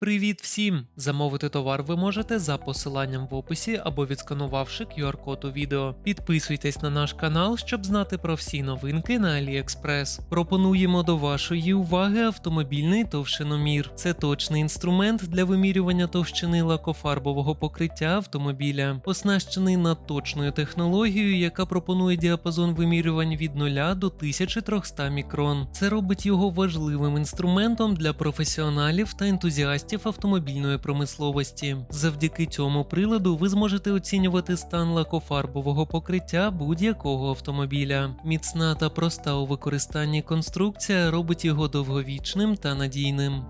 Привіт всім! Замовити товар ви можете за посиланням в описі або відсканувавши QR-код у відео. Підписуйтесь на наш канал, щоб знати про всі новинки на AliExpress. Пропонуємо до вашої уваги автомобільний товщиномір. Це точний інструмент для вимірювання товщини лакофарбового покриття автомобіля, оснащений надточною технологією, яка пропонує діапазон вимірювань від 0 до 1300 мікрон. Це робить його важливим інструментом для професіоналів та ентузіастів автомобільної промисловості. Завдяки цьому приладу ви зможете оцінювати стан лакофарбового покриття будь-якого автомобіля. Міцна та проста у використанні конструкція робить його довговічним та надійним.